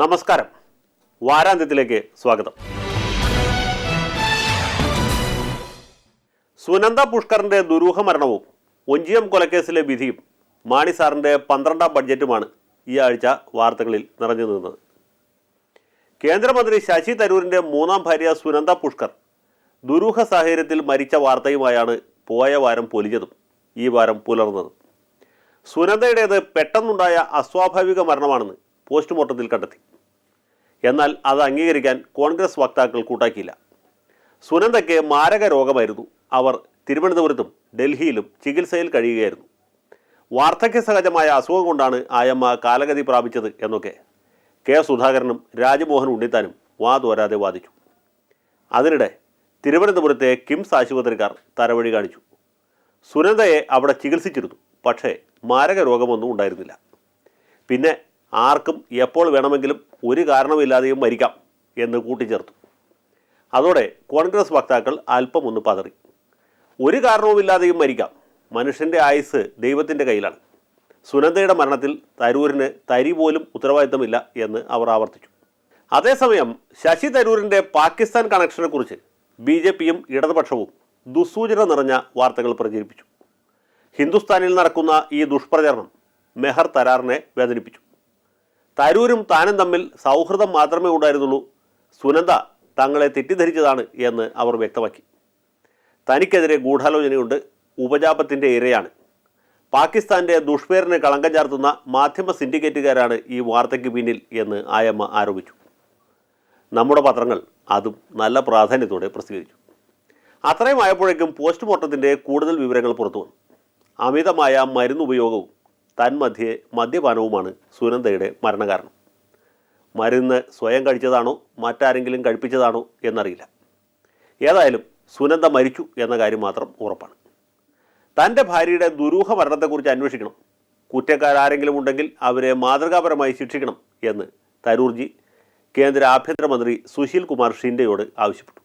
നമസ്കാരം. വാരാന്ത്യത്തിലേക്ക് സ്വാഗതം. സുനന്ദ പുഷ്കറിന്റെ ദുരൂഹ മരണവും ഒഞ്ചിയം കൊലക്കേസിലെ വിധിയും മാണി സാറിന്റെ പന്ത്രണ്ടാം ബഡ്ജറ്റുമാണ് ഈ ആഴ്ച വാർത്തകളിൽ നിറഞ്ഞു നിന്നത്. കേന്ദ്രമന്ത്രി ശശി തരൂരിന്റെ മൂന്നാം ഭാര്യ സുനന്ദ പുഷ്കർ ദുരൂഹ സാഹചര്യത്തിൽ മരിച്ച വാർത്തയുമായാണ് പോയ വാരം പൊലിഞ്ഞതും ഈ വാരം പുലർന്നതും. സുനന്ദയുടേത് പെട്ടെന്നുണ്ടായ അസ്വാഭാവിക മരണമാണെന്ന് പോസ്റ്റ്മോർട്ടത്തിൽ കണ്ടെത്തി. എന്നാൽ അത് അംഗീകരിക്കാൻ കോൺഗ്രസ് വക്താക്കൾ കൂട്ടാക്കിയില്ല. സുനന്ദയ്ക്ക് മാരക രോഗമായിരുന്നു. അവർ തിരുവനന്തപുരത്തും ഡൽഹിയിലും ചികിത്സയിൽ കഴിയുകയായിരുന്നു. വാർദ്ധക്യ സഹജമായ അസുഖം കൊണ്ടാണ് ആയമ്മ കാലഗതി പ്രാപിച്ചത് എന്നൊക്കെ കെ സുധാകരനും രാജ്മോഹൻ ഉണ്ണിത്താനും വാതോരാതെ വാദിച്ചു. അതിനിടെ തിരുവനന്തപുരത്തെ കിംസ് ആശുപത്രിക്കാർ തരവഴി കാണിച്ചു. സുനന്ദയെ അവിടെ ചികിത്സിച്ചിരുന്നു പക്ഷേ മാരക രോഗമൊന്നും ഉണ്ടായിരുന്നില്ല. പിന്നെ ആർക്കും എപ്പോൾ വേണമെങ്കിലും ഒരു കാരണമില്ലാതെയും മരിക്കാം എന്ന് കൂട്ടിച്ചേർത്തു. അതോടെ കോൺഗ്രസ് വക്താക്കൾ അല്പം ഒന്ന് പതറി. ഒരു കാരണവുമില്ലാതെയും മരിക്കാം. മനുഷ്യന്റെ ആയുസ് ദൈവത്തിന്റെ കയ്യിലാണ്. സുനന്ദയുടെ മരണത്തിൽ തരൂരിന് തരി പോലും ഉത്തരവാദിത്തമില്ല എന്ന് അവർ ആവർത്തിച്ചു. അതേസമയം ശശി തരൂരിന്റെ പാകിസ്ഥാൻ കണക്ഷനെക്കുറിച്ച് ബി ജെ പിയും ഇടതുപക്ഷവും ദുസ്സൂചന നിറഞ്ഞ വാർത്തകൾ പ്രചരിപ്പിച്ചു. ഹിന്ദുസ്ഥാനിൽ നടക്കുന്ന ഈ ദുഷ്പ്രചരണം മെഹർ തരാറിനെ വേദനിപ്പിച്ചു. തരൂരും താനും തമ്മിൽ സൗഹൃദം മാത്രമേ ഉണ്ടായിരുന്നുള്ളൂ. സുനന്ദ തങ്ങളെ തെറ്റിദ്ധരിച്ചതാണ് എന്ന് അവർ വ്യക്തമാക്കി. തനിക്കെതിരെ ഗൂഢാലോചനയുണ്ട്. ഉപജാപത്തിന്റെ ഇരയാണ്. പാകിസ്ഥാന്റെ ദുഷ്പേരിന് കളങ്കം ചാർത്തുന്ന മാധ്യമ സിൻഡിക്കേറ്റുകാരാണ് ഈ വാർത്തയ്ക്ക് പിന്നിൽ എന്ന് ആയമ്മ ആരോപിച്ചു. നമ്മുടെ പത്രങ്ങൾ അതും നല്ല പ്രാധാന്യത്തോടെ പ്രസിദ്ധീകരിച്ചു. അത്രയും ആയപ്പോഴേക്കും പോസ്റ്റ്മോർട്ടത്തിന്റെ കൂടുതൽ വിവരങ്ങൾ പുറത്തു വന്നു അമിതമായ മരുന്നുപയോഗവും തന്മധ്യേ മദ്യപാനവുമാണ് സുനന്ദയുടെ മരണകാരണം. മരുന്ന് സ്വയം കഴിച്ചതാണോ മറ്റാരെങ്കിലും കഴിപ്പിച്ചതാണോ എന്നറിയില്ല. ഏതായാലും സുനന്ദ മരിച്ചു എന്ന കാര്യം മാത്രം ഉറപ്പാണ്. തന്റെ ഭാര്യയുടെ ദുരൂഹ മരണത്തെക്കുറിച്ച് അന്വേഷിക്കണം. കുറ്റക്കാരാരെങ്കിലും ഉണ്ടെങ്കിൽ അവരെ മാതൃകാപരമായി ശിക്ഷിക്കണം എന്ന് തരൂർജി കേന്ദ്ര ആഭ്യന്തരമന്ത്രി സുശീൽ കുമാർ ഷിൻഡെയോട് ആവശ്യപ്പെട്ടു.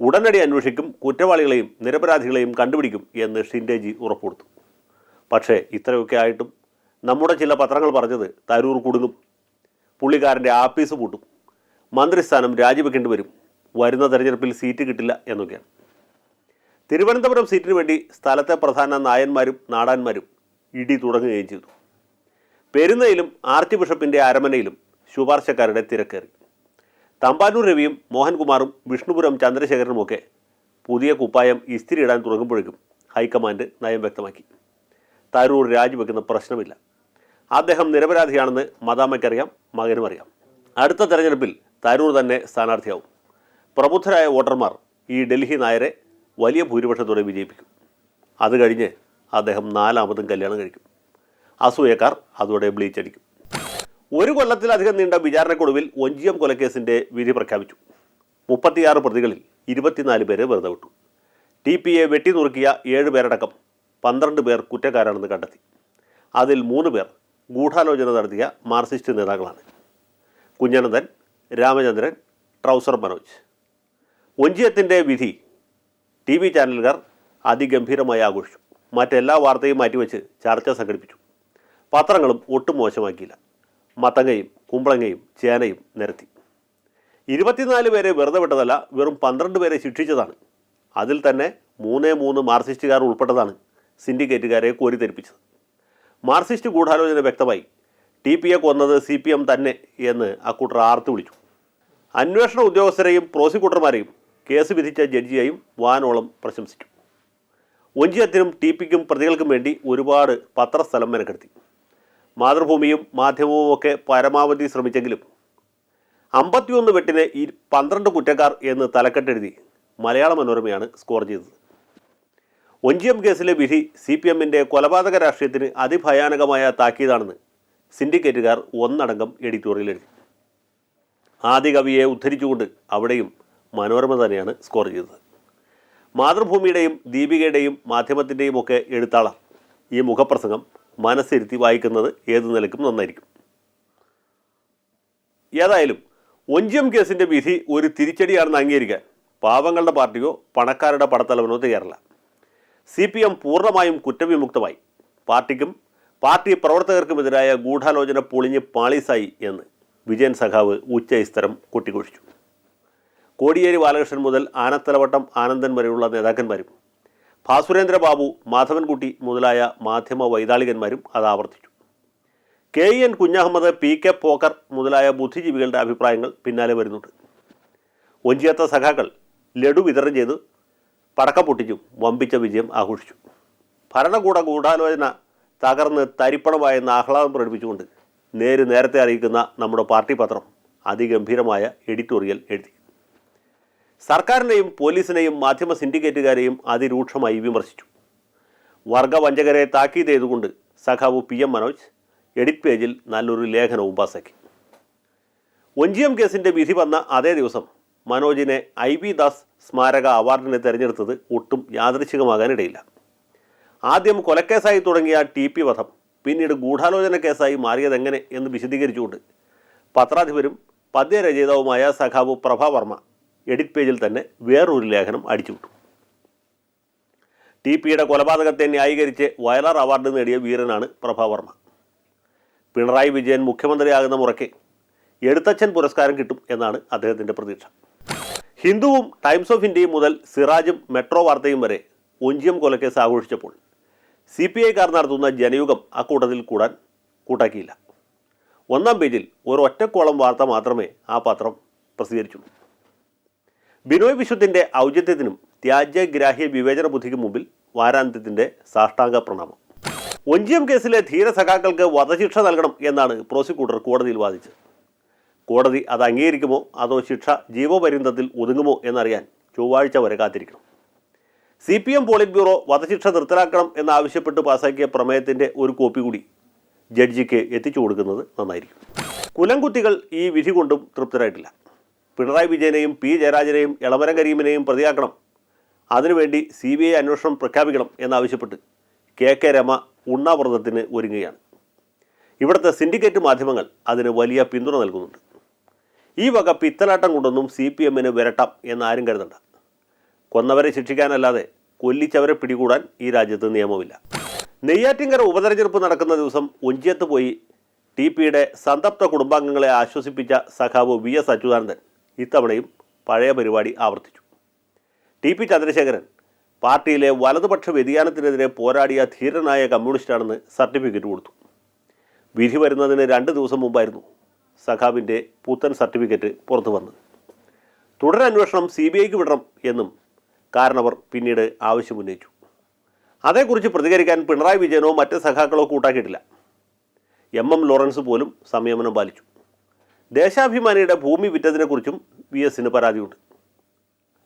ഉടനടി അന്വേഷിക്കും കുറ്റവാളികളെയും നിരപരാധികളെയും കണ്ടുപിടിക്കും എന്ന് ഷിൻഡേജി ഉറപ്പുകൊടുത്തു പക്ഷേ ഇത്രയൊക്കെ ആയിട്ടും നമ്മുടെ ചില പത്രങ്ങൾ പറഞ്ഞത് തരൂർ കുടുങ്ങും പുള്ളിക്കാരന്റെ ആപ്പീസ് പൂട്ടും. മന്ത്രിസ്ഥാനം രാജിവെക്കേണ്ടി വരും. വരുന്ന തെരഞ്ഞെടുപ്പിൽ സീറ്റ് കിട്ടില്ല എന്നൊക്കെയാണ്. തിരുവനന്തപുരം സീറ്റിന് വേണ്ടി സ്ഥലത്തെ പ്രധാന നായന്മാരും നാടാന്മാരും ഇടി തുടങ്ങുകയും ചെയ്തു. പെരുന്നയിലും ആർച്ച് ബിഷപ്പിന്റെ അരമനയിലും ശുപാർശക്കാരുടെ തിരക്കേറി. തമ്പാനൂർ രവിയും മോഹൻകുമാറും വിഷ്ണുപുരം ചന്ദ്രശേഖരനുമൊക്കെ പുതിയ കുപ്പായം ഇസ്തിരി ഇടാൻ തുടങ്ങുമ്പോഴേക്കും ഹൈക്കമാൻഡ് നയം വ്യക്തമാക്കി. തരൂർ രാജിവെക്കുന്ന പ്രശ്നമില്ല. അദ്ദേഹം നിരപരാധിയാണെന്ന് മദാമയ്ക്കറിയാം മകനും അറിയാം. അടുത്ത തെരഞ്ഞെടുപ്പിൽ തരൂർ തന്നെ സ്ഥാനാർത്ഥിയാവും. പ്രബുദ്ധരായ വോട്ടർമാർ ഈ ഡൽഹി നായരെ വലിയ ഭൂരിപക്ഷത്തോടെ വിജയിപ്പിക്കും. അത് കഴിഞ്ഞ് അദ്ദേഹം നാലാമതും കല്യാണം കഴിക്കും. അസൂയക്കാർ അതോടെ ബ്ലീച്ചടിക്കും. ഒരു കൊല്ലത്തിലധികം നീണ്ട വിചാരണക്കൊടുവിൽ ഒഞ്ചിയം കൊലക്കേസിന്റെ വിധി പ്രഖ്യാപിച്ചു. മുപ്പത്തിയാറ് പ്രതികളിൽ ഇരുപത്തിനാല് പേരെ വെറുതെ വിട്ടു. ടി പി എ വെട്ടിനുറുക്കിയ ഏഴ് പേരടക്കം പന്ത്രണ്ട് പേർ കുറ്റക്കാരാണെന്ന് കണ്ടെത്തി. അതിൽ മൂന്ന് പേർ ഗൂഢാലോചന നടത്തിയ മാർക്സിസ്റ്റ് നേതാക്കളാണ്. കുഞ്ഞനന്ദൻ രാമചന്ദ്രൻ ട്രൗസർ മനോജ്. ഒഞ്ചിയത്തിന്റെ വിധി ടി വി ചാനലുകാർ അതിഗംഭീരമായി ആഘോഷിച്ചു. മറ്റെല്ലാ വാർത്തയും മാറ്റിവെച്ച് ചർച്ച സംഘടിപ്പിച്ചു. പത്രങ്ങളും ഒട്ടും മോശമാക്കിയില്ല. മത്തങ്ങയും കുമ്പളങ്ങയും ചേനയും നിരത്തി. ഇരുപത്തിനാല് പേരെ വെറുതെ വിട്ടതല്ല വെറും പന്ത്രണ്ട് പേരെ ശിക്ഷിച്ചതാണ്. അതിൽ തന്നെ മൂന്നേ മൂന്ന് മാർക്സിസ്റ്റുകാർ ഉൾപ്പെട്ടതാണ് സിൻഡിക്കേറ്റുകാരെ കോരിത്തെരിപ്പിച്ചത് മാർക്സിസ്റ്റ് ഗൂഢാലോചന വ്യക്തമായി ടി പി എ കൊന്നത് സി പി എം തന്നെ എന്ന് അക്കൂട്ടർ ആർത്തു വിളിച്ചു. അന്വേഷണ ഉദ്യോഗസ്ഥരെയും പ്രോസിക്യൂട്ടർമാരെയും കേസ് വിധിച്ച ജഡ്ജിയെയും വാനോളം പ്രശംസിച്ചു. ഒഞ്ചിയത്തിനും ടി പിക്കും പ്രതികൾക്കും വേണ്ടി ഒരുപാട് പത്രസ്ഥലം മെനക്കെടുത്തി. മാതൃഭൂമിയും മാധ്യമവും ഒക്കെ പരമാവധി ശ്രമിച്ചെങ്കിലും അമ്പത്തിയൊന്ന് വെട്ടിന് ഈ പന്ത്രണ്ട് കുറ്റക്കാർ എന്ന് തലക്കെട്ടെഴുതി മലയാള മനോരമയാണ് സ്കോർ ചെയ്തത്. ഒഞ്ചിയം കേസിലെ വിധി സി പി എമ്മിന്റെ കൊലപാതക രാഷ്ട്രീയത്തിന് അതിഭയാനകമായ താക്കീതാണെന്ന് സിൻഡിക്കേറ്റുകാർ ഒന്നടങ്കം എഡിറ്റോറിയൽ എഴുതി. ആദ്യ കവിയെ ഉദ്ധരിച്ചുകൊണ്ട് അവിടെയും മനോരമ തന്നെയാണ് സ്കോർ ചെയ്തത്. മാതൃഭൂമിയുടെയും ദീപികയുടെയും മാധ്യമത്തിന്റെയും ഒക്കെ എഴുത്താളർ ഈ മുഖപ്രസംഗം മനസ്സിരുത്തി വായിക്കുന്നത് ഏതു നിലയ്ക്കും നന്നായിരിക്കും. ഏതായാലും ഒഞ്ചിയം കേസിന്റെ വിധി ഒരു തിരിച്ചടിയാണെന്ന് അംഗീകരിക്കാൻ പാവങ്ങളുടെ പാർട്ടിയോ പണക്കാരുടെ പടത്തലവനോ തയ്യാറല്ല. സി പി എം പൂർണമായും കുറ്റവിമുക്തമായി. പാർട്ടിക്കും പാർട്ടി പ്രവർത്തകർക്കുമെതിരായ ഗൂഢാലോചന പൊളിഞ്ഞ് പാളീസായി എന്ന് വിജയൻ സഖാവ് ഉച്ചയിസ്തരം കൊട്ടിഘോഷിച്ചു. കോടിയേരി ബാലകൃഷ്ണൻ മുതൽ ആനത്തലവട്ടം ആനന്ദൻ വരെയുള്ള നേതാക്കന്മാരും ഭാസുരേന്ദ്ര ബാബു മാധവൻകുട്ടി മുതലായ മാധ്യമ വൈതാളികന്മാരും അത് ആവർത്തിച്ചു. K N Kunhammad P K Pokker മുതലായ ബുദ്ധിജീവികളുടെ അഭിപ്രായങ്ങൾ പിന്നാലെ വരുന്നുണ്ട്. ഒഞ്ചിയത്ത സഖാക്കൾ ലഡു വിതരണം ചെയ്ത് പടക്കം പൊട്ടിച്ചും വമ്പിച്ച വിജയം ആഘോഷിച്ചു. ഭരണകൂട ഗൂഢാലോചന തകർന്ന് തരിപ്പണമായെന്ന് ആഹ്ലാദം പ്രകടിപ്പിച്ചുകൊണ്ട് നേര് നേരത്തെ അറിയിക്കുന്ന നമ്മുടെ പാർട്ടി പത്രം അതിഗംഭീരമായ എഡിറ്റോറിയൽ എഴുതി. സർക്കാരിനെയും പോലീസിനെയും മാധ്യമ സിൻഡിക്കേറ്റുകാരെയും അതിരൂക്ഷമായി വിമർശിച്ചു. വർഗവഞ്ചകരെ താക്കീത് ചെയ്തുകൊണ്ട് സഖാവ് പി എം മനോജ് എഡിറ്റ് പേജിൽ നല്ലൊരു ലേഖനവും പാസാക്കി. ഒഞ്ചിയം കേസിന്റെ വിധി വന്ന അതേ ദിവസം മനോജിനെ ഐ വി ദാസ് സ്മാരക അവാർഡിനെ തെരഞ്ഞെടുത്തത് ഒട്ടും യാദൃശികമാകാനിടയില്ല ആദ്യം കൊലക്കേസായി തുടങ്ങിയ ടി പി വധം പിന്നീട് ഗൂഢാലോചന കേസായി മാറിയതെങ്ങനെ എന്ന് വിശദീകരിച്ചുകൊണ്ട് പത്രാധിപരും പദ്യരചയിതാവുമായ സഖാവ് പ്രഭാവർമ്മ എഡിറ്റ് പേജിൽ തന്നെ വേറൊരു ലേഖനം അടിച്ചുവിട്ടു. ടി പിയുടെ കൊലപാതകത്തെ ന്യായീകരിച്ച് വയലാർ അവാർഡ് നേടിയ വീരനാണ് പ്രഭാവർമ്മ പിണറായി വിജയൻ മുഖ്യമന്ത്രിയാകുന്ന മുറയ്ക്ക് എഴുത്തച്ഛൻ പുരസ്കാരം കിട്ടും എന്നാണ് അദ്ദേഹത്തിന്റെ പ്രതീക്ഷ. ഹിന്ദുവും ടൈംസ് ഓഫ് ഇന്ത്യയും മുതൽ സിറാജും മെട്രോ വാർത്തയും വരെ ഒഞ്ചിയം കൊലക്കേസ് ആഘോഷിച്ചപ്പോൾ സി പി ഐക്കാർ നടത്തുന്ന ജനയുഗം ആ അക്കൂട്ടത്തിൽ കൂടാൻ കൂട്ടാക്കിയില്ല. ഒന്നാം പേജിൽ ഒരു ഒറ്റക്കോളം വാർത്ത മാത്രമേ ആ പത്രം പ്രസിദ്ധീകരിച്ചുള്ളൂ ബിനോയ് വിശ്വത്തിന്റെ ഔചിത്യത്തിനും ത്യാജ്യഗ്രാഹ്യ വിവേചന ബുദ്ധിക്കും മുമ്പിൽ വാരാന്ത്യത്തിന്റെ സാഷ്ടാംഗ പ്രണാമം. ഒഞ്ചിയം കേസിലെ ധീര സഖാക്കൾക്ക് വധശിക്ഷ നൽകണം എന്നാണ് പ്രോസിക്യൂട്ടർ കോടതിയിൽ വാദിച്ചത്. കോടതി അത് അംഗീകരിക്കുമോ? അതോ ശിക്ഷ ജീവപര്യന്തത്തിൽ ഒതുങ്ങുമോ എന്നറിയാൻ ചൊവ്വാഴ്ച വരെ കാത്തിരിക്കണം. C P M polit bureau വധശിക്ഷ നിർത്തലാക്കണം എന്നാവശ്യപ്പെട്ട് പാസാക്കിയ പ്രമേയത്തിന്റെ ഒരു കോപ്പി കൂടി ജഡ്ജിക്ക് എത്തിച്ചു കൊടുക്കുന്നത് നന്നായിരിക്കും. കുലംകുത്തികൾ ഈ വിധി കൊണ്ടും തൃപ്തരായിട്ടില്ല. പിണറായി വിജയനെയും പി ജയരാജനെയും എളമരം കരീമിനെയും പ്രതിയാക്കണം. അതിനുവേണ്ടി സി ബി ഐ അന്വേഷണം പ്രഖ്യാപിക്കണം എന്നാവശ്യപ്പെട്ട് കെ കെ രമ ഉണ്ണാവ്രതത്തിന് ഒരുങ്ങുകയാണ്. ഇവിടുത്തെ സിൻഡിക്കേറ്റ് മാധ്യമങ്ങൾ അതിന് വലിയ പിന്തുണ നൽകുന്നുണ്ട്. ഈ വക പിത്തലാട്ടം കൊണ്ടൊന്നും സി പി എമ്മിന് വിരട്ടാം എന്നാരും കരുതണ്ട. കൊന്നവരെ ശിക്ഷിക്കാനല്ലാതെ കൊല്ലിച്ചവരെ പിടികൂടാൻ ഈ രാജ്യത്ത് നിയമമില്ല. നെയ്യാറ്റിങ്കര ഉപതെരഞ്ഞെടുപ്പ് നടക്കുന്ന ദിവസം ഒഞ്ചിയത്ത് പോയി ടി പിയുടെ സന്തപ്ത കുടുംബാംഗങ്ങളെ ആശ്വസിപ്പിച്ച സഖാവ് വി എസ് അച്യുതാനന്ദൻ ഇത്തവണയും പഴയ പരിപാടി ആവർത്തിച്ചു. ടി പി ചന്ദ്രശേഖരൻ പാർട്ടിയിലെ വലതുപക്ഷ വ്യതിയാനത്തിനെതിരെ പോരാടിയ ധീരനായ കമ്മ്യൂണിസ്റ്റാണെന്ന് സർട്ടിഫിക്കറ്റ് കൊടുത്തു. വിധി വരുന്നതിന് രണ്ട് ദിവസം മുമ്പായിരുന്നു സഖാവിന്റെ പുത്തൻ സർട്ടിഫിക്കറ്റ് പുറത്തു വന്നത് തുടരന്വേഷണം സി ബി ഐക്ക് വിടണം എന്നും കാരണവർ പിന്നീട് ആവശ്യമുന്നയിച്ചു. അതേക്കുറിച്ച് പ്രതികരിക്കാൻ പിണറായി വിജയനോ മറ്റ് സഖാക്കളോ കൂട്ടാക്കിയിട്ടില്ല. എം എം ലോറൻസ് പോലും സംയമനം പാലിച്ചു. ദേശാഭിമാനിയുടെ ഭൂമി വിറ്റതിനെക്കുറിച്ചും വി എസിന് പരാതിയുണ്ട്.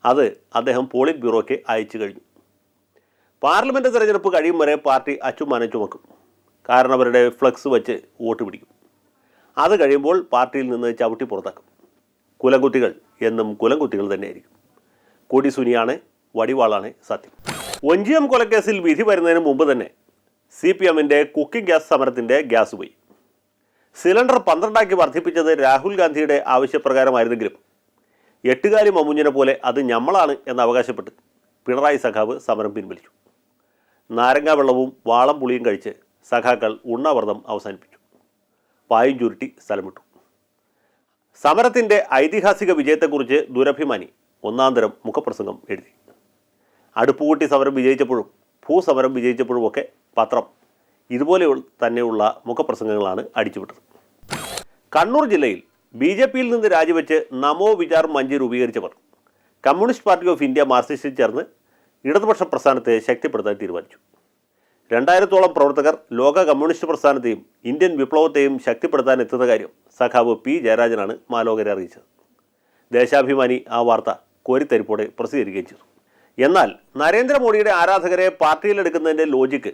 അത് അദ്ദേഹം പോളിറ്റ് ബ്യൂറോയ്ക്ക് അയച്ചു കഴിഞ്ഞു. പാർലമെന്റ് തെരഞ്ഞെടുപ്പ് കഴിയും വരെ പാർട്ടി അച്ചുമാനച്ചുമക്കും കാരണവരുടെ ഫ്ലക്സ് വച്ച് വോട്ട് പിടിക്കും. അത് കഴിയുമ്പോൾ പാർട്ടിയിൽ നിന്ന് ചവിട്ടി പുറത്താക്കും. കുലംകുത്തികൾ എന്നും കുലംകുത്തികൾ തന്നെയായിരിക്കും. കൊടിസുനിയാണ് വടിവാളാണ് സത്യം. ഒഞ്ചിയം കൊലക്കേസിൽ വിധി വരുന്നതിന് മുമ്പ് തന്നെ സി പി എമ്മിന്റെ കുക്കിംഗ് ഗ്യാസ് സമരത്തിന്റെ ഗ്യാസ് പോയി. സിലിണ്ടർ പന്ത്രണ്ടാക്കി വർദ്ധിപ്പിച്ചത് രാഹുൽ ഗാന്ധിയുടെ ആവശ്യപ്രകാരമായിരുന്നെങ്കിലും എട്ടുകാലി മമുഞ്ഞിനെ പോലെ അത് ഞമ്മളാണ് എന്ന് അവകാശപ്പെട്ട് പിണറായി സഖാവ് സമരം പിൻവലിച്ചു. നാരങ്ങാവെള്ളവും വാളം പുളിയും കഴിച്ച് സഖാക്കൾ ഉണ്ണാവ്രതം അവസാനിപ്പിച്ചു. പായും ചുരുട്ടി സ്ഥലമിട്ടു. സമരത്തിന്റെ ഐതിഹാസിക വിജയത്തെക്കുറിച്ച് ദുരഭിമാനി ഒന്നാം തരം മുഖപ്രസംഗം എഴുതി. അടുപ്പുകൂട്ടി സമരം വിജയിച്ചപ്പോഴും ഭൂസമരം വിജയിച്ചപ്പോഴും ഒക്കെ പത്രം ഇതുപോലെ തന്നെയുള്ള മുഖപ്രസംഗങ്ങളാണ് അടിച്ചുവിട്ടത്. കണ്ണൂർ ജില്ലയിൽ ബി ജെ പിയിൽ നിന്ന് രാജിവെച്ച് നമോ വിചാർ മഞ്ചി രൂപീകരിച്ചവർ കമ്മ്യൂണിസ്റ്റ് പാർട്ടി ഓഫ് ഇന്ത്യ മാർസിസ്റ്റിൽ ചേർന്ന് ഇടതുപക്ഷ പ്രസ്ഥാനത്തെ ശക്തിപ്പെടുത്താൻ തീരുമാനിച്ചു. രണ്ടായിരത്തോളം പ്രവർത്തകർ ലോക കമ്മ്യൂണിസ്റ്റ് പ്രസ്ഥാനത്തെയും ഇന്ത്യൻ വിപ്ലവത്തെയും ശക്തിപ്പെടുത്താൻ എത്തുന്ന കാര്യം സഖാവ് പി ജയരാജനാണ് മാലോകരെ അറിയിച്ചത്. ദേശാഭിമാനി ആ വാർത്ത കോരിത്തരിപ്പോടെ പ്രസിദ്ധീകരിക്കുകയും ചെയ്തു. എന്നാൽ നരേന്ദ്രമോദിയുടെ ആരാധകരെ പാർട്ടിയിലെടുക്കുന്നതിന്റെ ലോജിക്ക്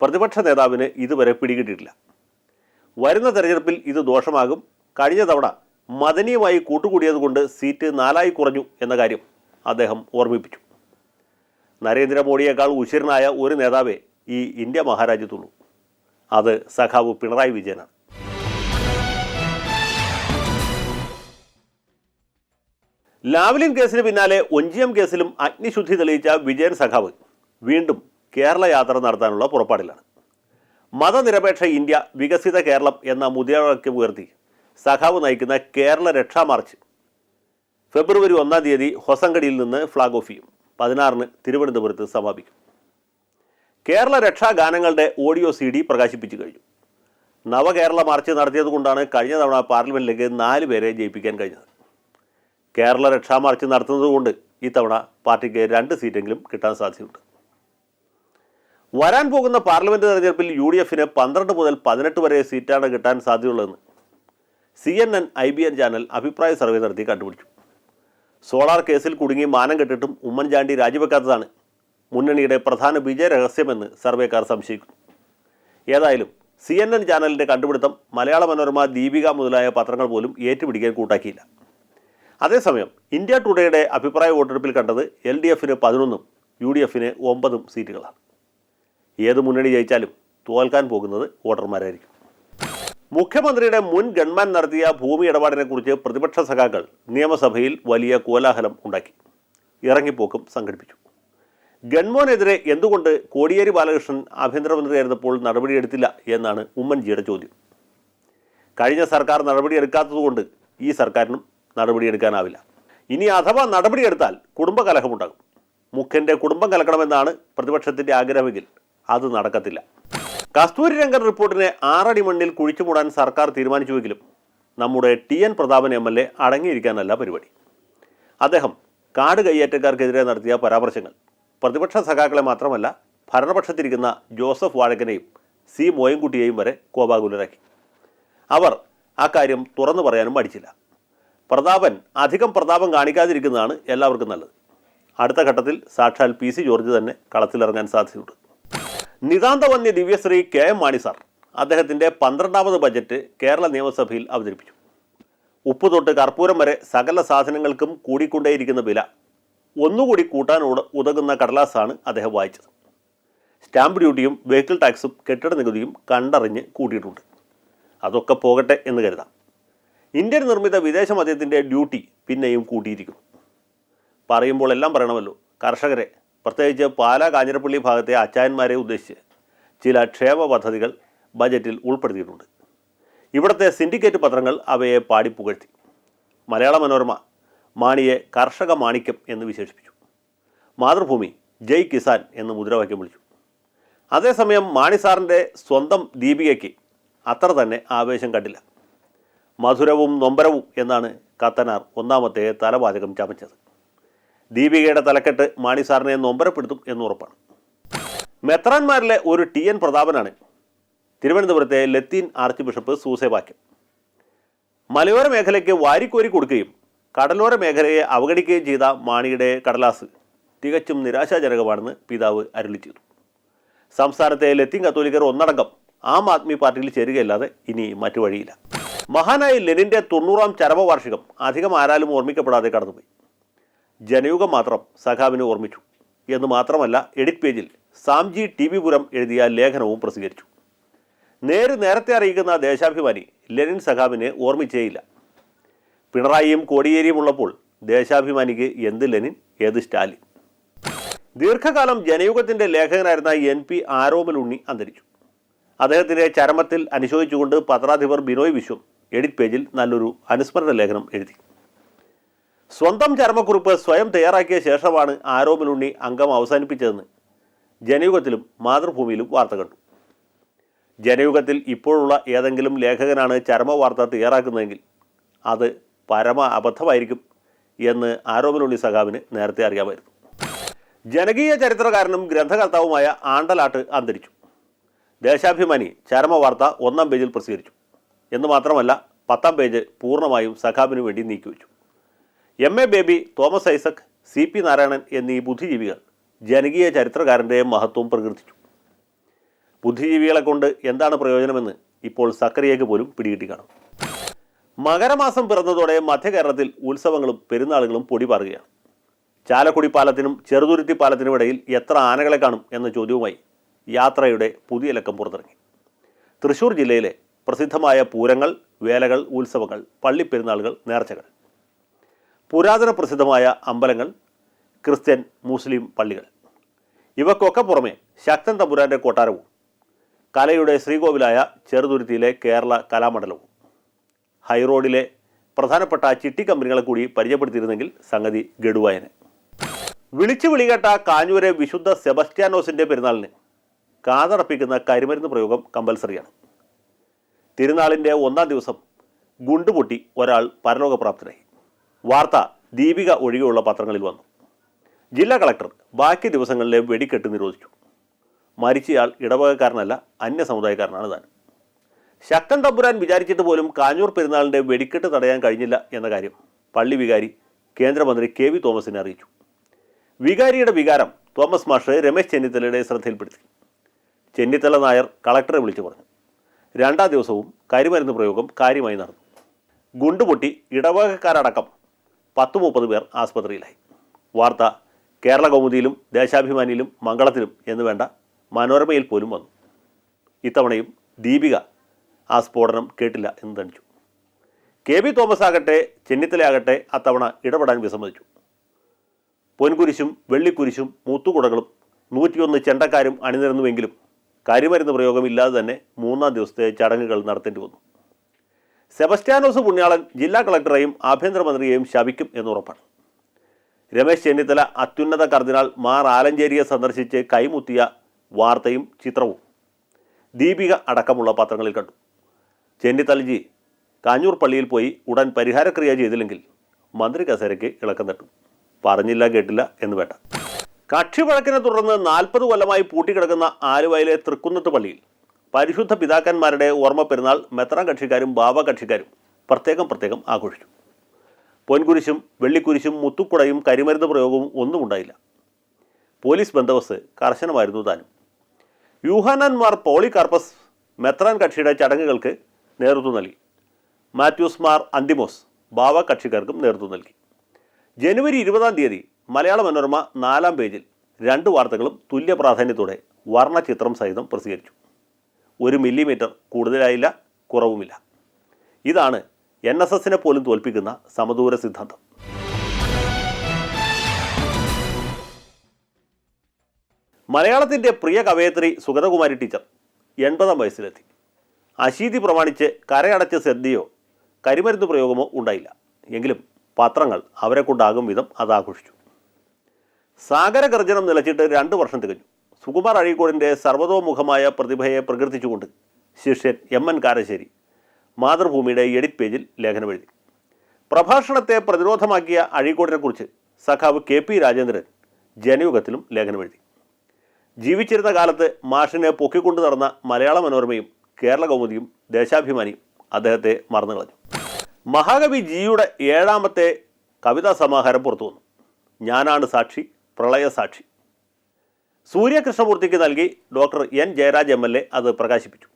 പ്രതിപക്ഷ നേതാവിന് ഇതുവരെ പിടികിട്ടിയിട്ടില്ല. വരുന്ന തെരഞ്ഞെടുപ്പിൽ ഇത് ദോഷമാകും. കഴിഞ്ഞ തവണ മദനീയമായി കൂട്ടുകൂടിയതുകൊണ്ട് സീറ്റ് നാലായി കുറഞ്ഞു എന്ന കാര്യം അദ്ദേഹം ഓർമ്മിപ്പിച്ചു. നരേന്ദ്രമോദിയേക്കാൾ ഉശിരനായ ഒരു നേതാവേ ഈ ഇന്ത്യ മഹാരാജ്യത്തുള്ളൂ. അത് സഖാവ് പിണറായി വിജയനാണ്. ലാവ്ലിൻ കേസിന് പിന്നാലെ ഒഞ്ചിയം കേസിലും അഗ്നിശുദ്ധി തെളിയിച്ച വിജയൻ സഖാവ് വീണ്ടും കേരള യാത്ര നടത്താനുള്ള പുറപ്പാടിലാണ്. മതനിരപേക്ഷ ഇന്ത്യ വികസിത കേരളം എന്ന മുദ്രാവാക്യം ഉയർത്തി സഖാവ് നയിക്കുന്ന കേരള രക്ഷാ മാർച്ച്. ഫെബ്രുവരി ഒന്നാം തീയതി ഹൊസങ്കടിയിൽ നിന്ന് ഫ്ളാഗ് ഓഫ് ചെയ്യും. പതിനാറിന് തിരുവനന്തപുരത്ത് സമാപിക്കും. കേരള രക്ഷാ ഗാനങ്ങളുടെ ഓഡിയോ സി ഡി പ്രകാശിപ്പിച്ചു കഴിഞ്ഞു. നവകേരള മാർച്ച് നടത്തിയത് കൊണ്ടാണ് കഴിഞ്ഞ തവണ പാർലമെന്റിലേക്ക് നാല് പേരെ ജയിപ്പിക്കാൻ കഴിഞ്ഞത്. കേരള രക്ഷാ മാർച്ച് നടത്തുന്നതുകൊണ്ട് ഇത്തവണ പാർട്ടിക്ക് രണ്ട് സീറ്റെങ്കിലും കിട്ടാൻ സാധ്യതയുണ്ട്. വരാൻ പോകുന്ന പാർലമെന്റ് തെരഞ്ഞെടുപ്പിൽ യു ഡി എഫിന് പന്ത്രണ്ട് മുതൽ പതിനെട്ട് വരെ സീറ്റാണ് കിട്ടാൻ സാധ്യതയുള്ളതെന്ന് C N N I B N channel അഭിപ്രായ സർവേ നടത്തി കണ്ടുപിടിച്ചു. സോളാർ കേസിൽ കുടുങ്ങി മാനം കെട്ടിട്ടും ഉമ്മൻചാണ്ടി രാജിവെക്കാത്തതാണ് മുന്നണിയുടെ പ്രധാന വിജയ രഹസ്യമെന്ന് സർവേക്കാർ സംശയിക്കുന്നു. ഏതായാലും സി എൻ എൻ ചാനലിന്റെ കണ്ടുപിടുത്തം മലയാള മനോരമ ദീപിക മുതലായ പത്രങ്ങൾ പോലും ഏറ്റുപിടിക്കാൻ കൂട്ടാക്കിയില്ല. അതേസമയം ഇന്ത്യ ടുഡേയുടെ അഭിപ്രായ വോട്ടെടുപ്പിൽ കണ്ടത് എൽ ഡി എഫിന് പതിനൊന്നും യു ഡി എഫിന് ഒമ്പതും സീറ്റുകളാണ്. ഏത് മുന്നണി ജയിച്ചാലും തോൽക്കാൻ പോകുന്നത് വോട്ടർമാരായിരിക്കും. മുഖ്യമന്ത്രിയുടെ മുൻ ഗൺമാൻ നടത്തിയ ഭൂമി ഇടപാടിനെക്കുറിച്ച് പ്രതിപക്ഷ സഖാക്കൾ നിയമസഭയിൽ വലിയ കോലാഹലം ഉണ്ടാക്കി. ഇറങ്ങിപ്പോക്കും സംഘടിപ്പിച്ചു. ഗൺമോനെതിരെ എന്തുകൊണ്ട് കോടിയേരി ബാലകൃഷ്ണൻ ആഭ്യന്തരമന്ത്രിയായിരുന്നപ്പോൾ നടപടിയെടുത്തില്ല എന്നാണ് ഉമ്മൻജിയുടെ ചോദ്യം. കഴിഞ്ഞ സർക്കാർ നടപടിയെടുക്കാത്തതുകൊണ്ട് ഈ സർക്കാരിനും നടപടിയെടുക്കാനാവില്ല. ഇനി അഥവാ നടപടിയെടുത്താൽ കുടുംബകലഹമുണ്ടാകും. മുഖ്യന്റെ കുടുംബം കലക്കണമെന്നാണ് പ്രതിപക്ഷത്തിന്റെ ആഗ്രഹമെങ്കിൽ അത് നടക്കത്തില്ല. കസ്തൂരി രംഗൻ റിപ്പോർട്ടിനെ ആറടി മണ്ണിൽ കുഴിച്ചു മൂടാൻ സർക്കാർ തീരുമാനിച്ചുവെങ്കിലും നമ്മുടെ T N Prathapan M L A അടങ്ങിയിരിക്കാനല്ല പരിപാടി. അദ്ദേഹം കാട് കയ്യേറ്റക്കാർക്കെതിരെ നടത്തിയ പരാമർശങ്ങൾ പ്രതിപക്ഷ സഖാക്കളെ മാത്രമല്ല ഭരണപക്ഷത്തിരിക്കുന്ന ജോസഫ് വാഴക്കനെയും സി മോയൻകുട്ടിയെയും വരെ കോപാകുലരാക്കി. അവർ ആ കാര്യം തുറന്നു പറയാനും മടിച്ചില്ല. പ്രതാപൻ അധികം പ്രതാപം കാണിക്കാതിരിക്കുന്നതാണ് എല്ലാവർക്കും നല്ലത്. അടുത്ത ഘട്ടത്തിൽ സാക്ഷാൽ പി സി ജോർജ് തന്നെ കളത്തിലിറങ്ങാൻ സാധ്യതയുണ്ട്. നിതാന്തവന്യ ദിവ്യശ്രീ കെ എം മാണി സാർ അദ്ദേഹത്തിന്റെ പന്ത്രണ്ടാമത് ബജറ്റ് കേരള നിയമസഭയിൽ അവതരിപ്പിച്ചു. ഉപ്പ് തൊട്ട് കർപ്പൂരം വരെ സകല സാധനങ്ങൾക്കും കൂടിക്കൊണ്ടേയിരിക്കുന്ന വില ഒന്നുകൂടി കൂട്ടാൻ ഉത- ഉതകുന്ന കടലാസാണ് അദ്ദേഹം വായിച്ചത്. സ്റ്റാമ്പ് ഡ്യൂട്ടിയും വെഹിക്കിൾ ടാക്സും കെട്ടിട നികുതിയും കണ്ടറിഞ്ഞ് കൂട്ടിയിട്ടുണ്ട്. അതൊക്കെ പോകട്ടെ എന്ന് കരുതാം. ഇന്ത്യൻ നിർമ്മിത വിദേശ മദ്യത്തിന്റെ ഡ്യൂട്ടി പിന്നെയും കൂട്ടിയിരിക്കുന്നു. പറയുമ്പോൾ എല്ലാം പറയണമല്ലോ. കർഷകരെ പ്രത്യേകിച്ച് പാലാ കാഞ്ഞിരപ്പള്ളി ഭാഗത്തെ അച്ചായന്മാരെ ഉദ്ദേശിച്ച് ചില ക്ഷേമ പദ്ധതികൾ ബജറ്റിൽ ഉൾപ്പെടുത്തിയിട്ടുണ്ട്. ഇവിടുത്തെ സിൻഡിക്കേറ്റ് പത്രങ്ങൾ അവയെ പാടിപ്പുകഴ്ത്തി. മലയാള മനോരമ മാണിയെ കർഷക മാണിക്യം എന്ന് വിശേഷിപ്പിച്ചു. മാതൃഭൂമി ജയ് കിസാൻ എന്ന് മുദ്രാവാക്യം വിളിച്ചു. അതേസമയം മാണി സാറിന്റെ സ്വന്തം ദീപികയ്ക്ക് അത്ര തന്നെ ആവേശം കണ്ടില്ല. മധുരവും നൊമ്പരവും എന്നാണ് കത്തനാർ ഒന്നാമത്തെ തലവാചകം ചമച്ചത്. ദീപികയുടെ തലക്കെട്ട് മാണി സാറിനെ നൊമ്പരപ്പെടുത്തും എന്ന് ഉറപ്പാണ്. മെത്രാന്മാരിലെ ഒരു ടി എൻ പ്രതാപനാണ് തിരുവനന്തപുരത്തെ ലത്തീൻ ആർച്ച് ബിഷപ്പ് സൂസേവാക്യം മലയോര മേഖലയ്ക്ക് വാരിക്കോരി കൊടുക്കുകയും കടലോര മേഖലയെ അവഗണിക്കുകയും ചെയ്ത മാണിയുടെ കടലാസ് തികച്ചും നിരാശാജനകമാണെന്ന് പിതാവ് അരുളി ചെയ്തു. സംസ്ഥാനത്തെ ലത്തീൻ കത്തോലിക്കർ ഒന്നടങ്കം ആം ആദ്മി പാർട്ടിയിൽ ചേരുകയല്ലാതെ ഇനി മറ്റു വഴിയില്ല. മഹാനായ ലെനിന്റെ തൊണ്ണൂറാം ചരമവാർഷികം അധികം ആരാലും ഓർമ്മിക്കപ്പെടാതെ കടന്നുപോയി. ജനയുഗം മാത്രം സഖാവിനെ ഓർമ്മിച്ചു. എന്ന് മാത്രമല്ല എഡിറ്റ് പേജിൽ സാംജി ടി വി പുരം എഴുതിയ ലേഖനവും പ്രസിദ്ധീകരിച്ചു. നേര് നേരത്തെ അറിയിക്കുന്ന ദേശാഭിമാനി ലെനിൻ സഖാവിനെ ഓർമ്മിച്ചേയില്ല. പിണറായിയും കോടിയേരിയും ഉള്ളപ്പോൾ ദേശാഭിമാനിക്ക് എന്ത് ലെനിൻ ഏത് സ്റ്റാലിൻ? ദീർഘകാലം ജനയുഗത്തിന്റെ ലേഖകനായിരുന്ന എൻ പി ആരോമലുണ്ണി അന്തരിച്ചു. അദ്ദേഹത്തിന്റെ ചരമത്തിൽ അനുശോചിച്ചുകൊണ്ട് പത്രാധിപർ ബിനോയ് വിശ്വം എഡിറ്റ് പേജിൽ നല്ലൊരു അനുസ്മരണ ലേഖനം എഴുതി. സ്വന്തം ചരമക്കുറിപ്പ് സ്വയം തയ്യാറാക്കിയ ശേഷമാണ് ആരോമലുണ്ണി അംഗം അവസാനിപ്പിച്ചതെന്ന് ജനയുഗത്തിലും മാതൃഭൂമിയിലും വാർത്ത കണ്ടു. ജനയുഗത്തിൽ ഇപ്പോഴുള്ള ഏതെങ്കിലും ലേഖകനാണ് ചരമ വാർത്ത തയ്യാറാക്കുന്നതെങ്കിൽ അത് പരമ അബദ്ധമായിരിക്കും എന്ന് ആരോമലുണ്ണി സഖാവിന് നേരത്തെ അറിയാമായിരുന്നു. ജനകീയ ചരിത്രകാരനും ഗ്രന്ഥകർത്താവുമായ ആണ്ടലാട്ട് അന്തരിച്ചു. ദേശാഭിമാനി ചരമ വാർത്ത ഒന്നാം പേജിൽ പ്രസിദ്ധീകരിച്ചു. എന്ന് മാത്രമല്ല പത്താം പേജ് പൂർണമായും സഖാബിനു വേണ്ടി നീക്കിവെച്ചു M A Baby Thomas Isaac C P Narayanan എന്നീ ബുദ്ധിജീവികൾ ജനകീയ ചരിത്രകാരന്റെ മഹത്വം പ്രകീർത്തിച്ചു. ബുദ്ധിജീവികളെ കൊണ്ട് എന്താണ് പ്രയോജനമെന്ന് ഇപ്പോൾ സക്കറിയയ്ക്ക് പോലും പിടികിട്ടി കാണും. മകരമാസം പിറന്നതോടെ മധ്യകേരളത്തിൽ ഉത്സവങ്ങളും പെരുന്നാളുകളും പൊടി പാറുകയാണ് ചാലക്കുടി പാലത്തിനും ചെറുതുരുത്തി പാലത്തിനും ഇടയിൽ എത്ര ആനകളെ കാണും എന്ന ചോദ്യവുമായി യാത്രയുടെ പുതിയ ലക്കം പുറത്തിറങ്ങി. തൃശൂർ ജില്ലയിലെ പ്രസിദ്ധമായ പൂരങ്ങൾ വേലകൾ ഉത്സവങ്ങൾ പള്ളിപ്പെരുന്നാളുകൾ നേർച്ചകൾ. പുരാതന പ്രസിദ്ധമായ അമ്പലങ്ങൾ ക്രിസ്ത്യൻ മുസ്ലിം പള്ളികൾ. ഇവക്കൊക്കെ പുറമെ ശക്തൻ തമ്പുരാന്റെ കൊട്ടാരവും കലയുടെ ശ്രീകോവിലായ ചെറുതുരുത്തിയിലെ കേരള കലാമണ്ഡലവും. ഹൈറോഡിലെ പ്രധാനപ്പെട്ട ചിട്ടി കമ്പനികളെ കൂടി പരിചയപ്പെടുത്തിയിരുന്നെങ്കിൽ സംഗതി ഗഡുവായനെ. വിളിച്ചു വിളികേട്ട കാഞ്ഞൂരെ വിശുദ്ധ സെബസ്റ്റ്യാനോസിന്റെ പെരുന്നാളിന് കാതറപ്പിക്കുന്ന കരിമരുന്ന് പ്രയോഗം കമ്പൽസറിയാണ്. തിരുനാളിന്റെ ഒന്നാം ദിവസം ഗുണ്ടുപൊട്ടി ഒരാൾ പരലോകപ്രാപ്തനായി. വാർത്ത ദീപിക ഒഴികെയുള്ള പത്രങ്ങളിൽ വന്നു. ജില്ലാ കളക്ടർ ബാക്കി ദിവസങ്ങളിലെ വെടിക്കെട്ട് നിരോധിച്ചു. മരിച്ചയാൾ ഇടവകക്കാരനല്ല അന്യ സമുദായക്കാരനാണ് താൻ. ശക്തൻ തമ്പുരാൻ വിചാരിച്ചിട്ട് പോലും കാഞ്ഞൂർ പെരുന്നാളിന്റെ വെടിക്കെട്ട് തടയാൻ കഴിഞ്ഞില്ല എന്ന കാര്യം പള്ളി വികാരി കേന്ദ്രമന്ത്രി കെ വി തോമസിനെ അറിയിച്ചു. വികാരിയുടെ വികാരം തോമസ് മാഷ് രമേശ് ചെന്നിത്തലയുടെ ശ്രദ്ധയിൽപ്പെടുത്തി. ചെന്നിത്തല നായർ കളക്ടറെ വിളിച്ചു പറഞ്ഞു. രണ്ടാം ദിവസവും കരിമരുന്ന് പ്രയോഗം കാര്യമായി നടന്നു. ഗുണ്ടുപൊട്ടി ഇടവകക്കാരടക്കം പത്ത് മുപ്പത് പേർ ആസ്പത്രിയിലായി. വാർത്ത കേരള കൗമുദിയിലും ദേശാഭിമാനിയിലും മംഗളത്തിലും എന്ന് വേണ്ട മനോരമയിൽ പോലും വന്നു. ഇത്തവണയും ദീപിക ആ സ്ഫോടനം കേട്ടില്ല എന്ന് തണിച്ചു കെ വി തോമസ് ആകട്ടെ ചെന്നിത്തലയാകട്ടെ അത്തവണ ഇടപെടാൻ വിസമ്മതിച്ചു. പൊൻകുരിശും വെള്ളിക്കുരിശും മൂത്തുകുടകളും നൂറ്റിയൊന്ന് ചെണ്ടക്കാരും അണിനിരന്നുവെങ്കിലും കരിമരുന്ന് പ്രയോഗമില്ലാതെ തന്നെ മൂന്നാം ദിവസത്തെ ചടങ്ങുകൾ നടത്തേണ്ടി വന്നു. സെബസ്റ്റ്യാനോസ് പുണ്യാളൻ ജില്ലാ കളക്ടറെയും ആഭ്യന്തരമന്ത്രിയെയും ശപിക്കും എന്നുറപ്പാണ്. രമേശ് ചെന്നിത്തല അത്യുന്നത കർദിനാൾ മാർ ആലഞ്ചേരിയെ സന്ദർശിച്ച് കൈമുത്തിയ വാർത്തയും ചിത്രവും ദീപിക അടക്കമുള്ള പത്രങ്ങളിൽ കണ്ടു. ചെന്നിത്തലജി കാഞ്ഞൂർ പള്ളിയിൽ പോയി ഉടൻ പരിഹാരക്രിയ ചെയ്തില്ലെങ്കിൽ മന്ത്രി കസേരയ്ക്ക് ഇളക്കം തട്ടും. പറഞ്ഞില്ല കേട്ടില്ല എന്ന് വേണ്ട. കക്ഷി വഴക്കിനെ തുടർന്ന് നാൽപ്പത് കൊല്ലമായി പൂട്ടിക്കിടക്കുന്ന ആലുവയിലെ തൃക്കുന്നത്ത് പള്ളിയിൽ പരിശുദ്ധ പിതാക്കന്മാരുടെ ഓർമ്മ പെരുന്നാൾ മെത്രാൻ കക്ഷിക്കാരും ബാബ കക്ഷിക്കാരും പ്രത്യേകം പ്രത്യേകം ആഘോഷിച്ചു. പൊൻകുരിശും വെള്ളിക്കുരിശും മുത്തുക്കുടയും കരിമരുന്ന് പ്രയോഗവും ഒന്നും ഉണ്ടായില്ല. പോലീസ് ബന്ദോബസ്ത് കർശനമായിരുന്നു താനും. യൂഹാനന്മാർ പോളികാർപ്പസ് മെത്രാൻ കക്ഷിയുടെ ചടങ്ങുകൾക്ക് നേതൃത്വം നൽകി. മാത്യൂസ് മാർ അന്തിമോസ് ബാവ കക്ഷിക്കാർക്കും നേതൃത്വം നൽകി. ജനുവരി ഇരുപതാം തീയതി മലയാള മനോരമ നാലാം പേജിൽ രണ്ട് വാർത്തകളും തുല്യ പ്രാധാന്യത്തോടെ വർണചിത്രം സഹിതം പ്രസിദ്ധീകരിച്ചു. ഒരു മില്ലിമീറ്റർ കൂടുതലായില്ല കുറവുമില്ല. ഇതാണ് എൻ എസ് എസിനെ പോലും തോൽപ്പിക്കുന്ന സമദൂര സിദ്ധാന്തം. മലയാളത്തിന്റെ പ്രിയ കവയത്രി സുഗതകുമാരി ടീച്ചർ എൺപതാം വയസ്സിലെത്തി. അശീതി പ്രമാണിച്ച് കരയടച്ച സദ്യയോ കരിമരുന്ന് പ്രയോഗമോ ഉണ്ടായില്ല. എങ്കിലും പത്രങ്ങൾ അവരെ കൊണ്ടാകും വിധം അത് ആഘോഷിച്ചു. സാഗരഗർജനം നിലച്ചിട്ട് രണ്ട് വർഷം തികഞ്ഞു. സുകുമാർ അഴീക്കോടിന്റെ സർവതോമുഖമായ പ്രതിഭയെ പ്രകീർത്തിച്ചുകൊണ്ട് ശിഷ്യൻ എം എൻ കാരശ്ശേരി മാതൃഭൂമിയുടെ എഡിറ്റ് പേജിൽ ലേഖനം എഴുതി. പ്രഭാഷണത്തെ പ്രതിരോധമാക്കിയ അഴീക്കോടിനെക്കുറിച്ച് സഖാവ് കെ പി രാജേന്ദ്രൻ ജനയുഗത്തിലും ലേഖനം എഴുതി. ജീവിച്ചിരുന്ന കാലത്ത് മാഷിനെ പൊക്കിക്കൊണ്ടു നടന്ന മലയാള മനോരമയും കേരള കൗമുദിയും ദേശാഭിമാനിയും അദ്ദേഹത്തെ മറന്നു കളഞ്ഞു മഹാകവി ജിയുടെ ഏഴാമത്തെ കവിതാ സമാഹാരം പുറത്തു വന്നു. ഞാനാണ് സാക്ഷി പ്രളയ സാക്ഷി. സൂര്യകൃഷ്ണമൂർത്തിക്ക് നൽകി doctor N Jayaraj M L A അത് പ്രകാശിപ്പിച്ചു.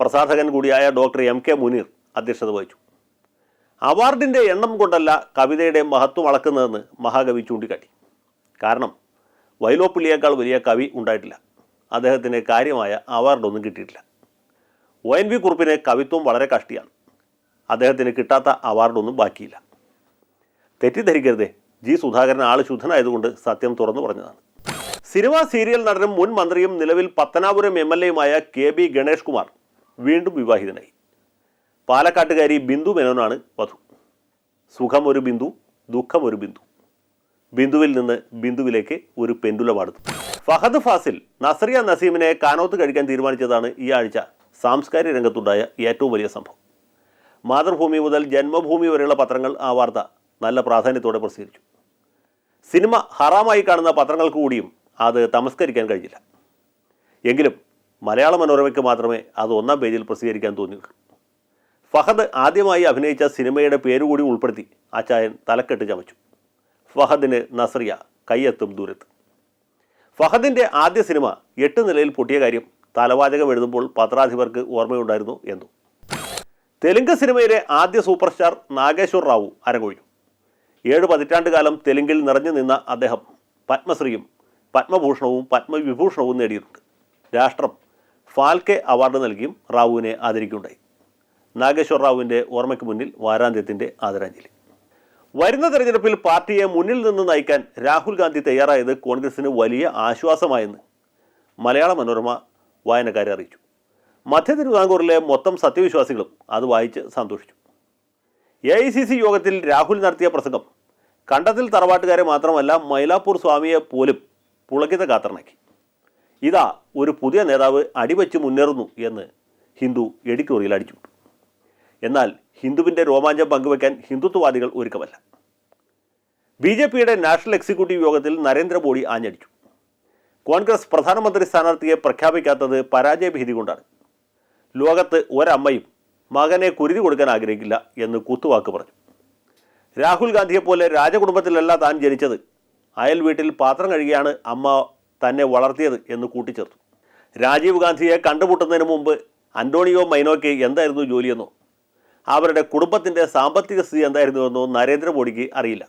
പ്രസാധകൻ കൂടിയായ ഡോക്ടർ എം കെ മുനീർ അധ്യക്ഷത വഹിച്ചു. അവാർഡിന്റെ എണ്ണം കൊണ്ടല്ല കവിതയുടെ മഹത്വം അളക്കുന്നതെന്ന് മഹാകവി ചൂണ്ടിക്കാട്ടി. കാരണം വൈലോപ്പിള്ളിയേക്കാൾ വലിയ കവി ഉണ്ടായിട്ടില്ല. അദ്ദേഹത്തിന് കാര്യമായ അവാർഡൊന്നും കിട്ടിയിട്ടില്ല. ഒ എൻ വി കുറുപ്പിന് കവിത്വം വളരെ കഷ്ടിയാണ്. അദ്ദേഹത്തിന് കിട്ടാത്ത അവാർഡൊന്നും ബാക്കിയില്ല. തെറ്റിദ്ധരിക്കരുതേ. ജി സുധാകരൻ ആൾ ശുദ്ധനായതുകൊണ്ട് സത്യം തുറന്നു പറഞ്ഞതാണ്. സിനിമാ സീരിയൽ നടനും മുൻ മന്ത്രിയും നിലവിൽ പത്തനാപുരം എം എൽ എയുമായ കെ ബി ഗണേഷ് കുമാർ വീണ്ടും വിവാഹിതനായി. പാലക്കാട്ടുകാരി ബിന്ദു മേനോനാണ് വധു. സുഖം ഒരു ബിന്ദു ദുഃഖം ഒരു ബിന്ദു. ബിന്ദുവിൽ നിന്ന് ബിന്ദുവിലേക്ക് ഒരു പെൻഡുലമാടുന്നു ഫഹദ് ഫാസിൽ നസറിയ നസീമിനെ കാനോത്ത് കഴിക്കാൻ തീരുമാനിച്ചതാണ് ഈ ആഴ്ച സാംസ്കാരിക രംഗത്തുണ്ടായ ഏറ്റവും വലിയ സംഭവം. മാതൃഭൂമി മുതൽ ജന്മഭൂമി വരെയുള്ള പത്രങ്ങൾ ആ വാർത്ത നല്ല പ്രാധാന്യത്തോടെ പ്രസിദ്ധീകരിച്ചു. സിനിമ ഹറാമായി കാണുന്ന പത്രങ്ങൾക്ക് കൂടിയും അത് തമസ്കരിക്കാൻ കഴിഞ്ഞില്ല. എങ്കിലും മലയാള മനോരമയ്ക്ക് മാത്രമേ അത് ഒന്നാം പേജിൽ പ്രസിദ്ധീകരിക്കാൻ തോന്നിയുള്ളൂ ഫഹദ് ആദ്യമായി അഭിനയിച്ച സിനിമയുടെ പേരുകൂടി ഉൾപ്പെടുത്തി അച്ചായൻ തലക്കെട്ട് ചമച്ചു. ഫഹദിന് നസ്രിയ കയ്യെത്തും ദൂരത്ത്. ഫഹദിന്റെ ആദ്യ സിനിമ എട്ട് നിലയിൽ പൊട്ടിയ കാര്യം തലവാചകം എഴുതുമ്പോൾ പത്രാധിപർക്ക് ഓർമ്മയുണ്ടായിരുന്നു എന്നു തെലുങ്ക് സിനിമയിലെ ആദ്യ സൂപ്പർ സ്റ്റാർ നാഗേശ്വർ റാവു അരങ്ങൊഴിഞ്ഞു. ഏഴ് പതിറ്റാണ്ട് കാലം തെലുങ്കിൽ നിറഞ്ഞു നിന്ന അദ്ദേഹം പത്മശ്രീയും പത്മഭൂഷണവും പത്മവിഭൂഷണവും നേടിയിട്ടുണ്ട്. രാഷ്ട്രം ഫാൽക്കെ അവാർഡ് നൽകിയും റാവുവിനെ ആദരിക്കുകയുണ്ടായി. നാഗേശ്വർ റാവുവിന്റെ ഓർമ്മയ്ക്ക് മുന്നിൽ വാരാന്ത്യത്തിന്റെ ആദരാഞ്ജലി. വരുന്ന തെരഞ്ഞെടുപ്പിൽ പാർട്ടിയെ മുന്നിൽ നിന്ന് നയിക്കാൻ രാഹുൽ ഗാന്ധി തയ്യാറായത് കോൺഗ്രസിന് വലിയ ആശ്വാസമായെന്ന് മലയാള മനോരമ വായനക്കാരെ അറിയിച്ചു. മധ്യ തിരുവിതാംകൂറിലെ മൊത്തം സത്യവിശ്വാസികളും അത് വായിച്ച് സന്തോഷിച്ചു. എ ഐ സി സി യോഗത്തിൽ രാഹുൽ നടത്തിയ പ്രസംഗം കണ്ടത്തിൽ തറവാട്ടുകാരെ മാത്രമല്ല മൈലാപ്പൂർ സ്വാമിയെ പോലും പുളകിത കാത്തറണക്കി ഇതാ ഒരു പുതിയ നേതാവ് അടിവച്ച് മുന്നേറുന്നു എന്ന് ഹിന്ദു എഡിറ്റോറിയൽ അടിച്ചുവിട്ടു എന്നാൽ ഹിന്ദുവിന്റെ രോമാഞ്ചം പങ്കുവെക്കാൻ ഹിന്ദുത്വവാദികൾ ഒരുക്കമല്ല. ബി ജെ പിയുടെ നാഷണൽ എക്സിക്യൂട്ടീവ് യോഗത്തിൽ നരേന്ദ്രമോദി ആഞ്ഞടിച്ചു. കോൺഗ്രസ് പ്രധാനമന്ത്രി സ്ഥാനാർത്ഥിയെ പ്രഖ്യാപിക്കാത്തത് പരാജയഭീതി കൊണ്ടാണ്. ലോകത്ത് ഒരമ്മയും മകനെ കുരുതി കൊടുക്കാൻ ആഗ്രഹിക്കില്ല എന്ന് കുത്തുവാക്ക് പറഞ്ഞു. രാഹുൽ ഗാന്ധിയെപ്പോലെ രാജകുടുംബത്തിലല്ല താൻ ജനിച്ചത്. അയൽ വീട്ടിൽ പാത്രം കഴുകിയാണ് അമ്മ തന്നെ വളർത്തിയത് എന്ന് കൂട്ടിച്ചേർത്തു. രാജീവ് ഗാന്ധിയെ കണ്ടുമുട്ടുന്നതിന് മുമ്പ് അന്റോണിയോ മൈനോയ്ക്ക് എന്തായിരുന്നു ജോലിയെന്നോ? അവരുടെ കുടുംബത്തിന്റെ സാമ്പത്തിക സ്ഥിതി എന്തായിരുന്നുവെന്നോ നരേന്ദ്രമോദിക്ക് അറിയില്ല.